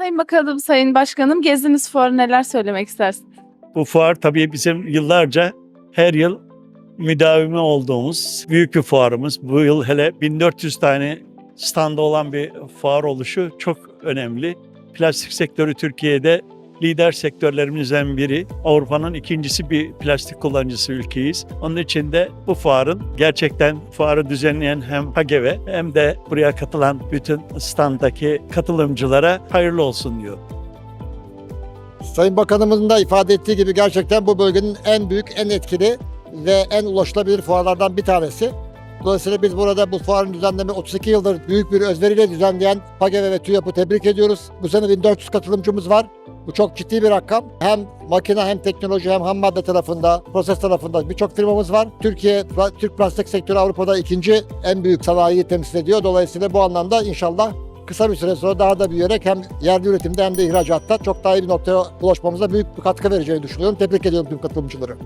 Sayın Bakanım, Sayın Başkanım gezdiniz fuarı neler söylemek istersiniz? Bu fuar tabii bizim yıllarca her yıl müdavimi olduğumuz büyük bir fuarımız. Bu yıl hele 1400 tane standa olan bir fuar oluşu çok önemli. Plastik sektörü Türkiye'de lider sektörlerimizden biri. Avrupa'nın ikincisi bir plastik kullanıcısı ülkeyiz. Onun için de bu fuarın gerçekten fuarı düzenleyen hem HAGEV'e hem de buraya katılan bütün standdaki katılımcılara hayırlı olsun diyor. Sayın Bakanımızın da ifade ettiği gibi gerçekten bu bölgenin en büyük, en etkili ve en ulaşılabilir fuarlardan bir tanesi. Dolayısıyla biz burada bu fuarın düzenleme 32 yıldır büyük bir özveriyle düzenleyen PAGEVE ve TÜYAP'ı tebrik ediyoruz. Bu sene 1400 katılımcımız var. Bu çok ciddi bir rakam. Hem makine hem teknoloji hem ham madde tarafında, proses tarafında birçok firmamız var. Türkiye, Türk plastik sektörü Avrupa'da ikinci en büyük sanayiyi temsil ediyor. Dolayısıyla bu anlamda inşallah kısa bir süre sonra daha da büyüyerek hem yerli üretimde hem de ihracatta çok daha iyi bir noktaya ulaşmamıza büyük bir katkı vereceğini düşünüyorum. Tebrik ediyorum tüm katılımcıları.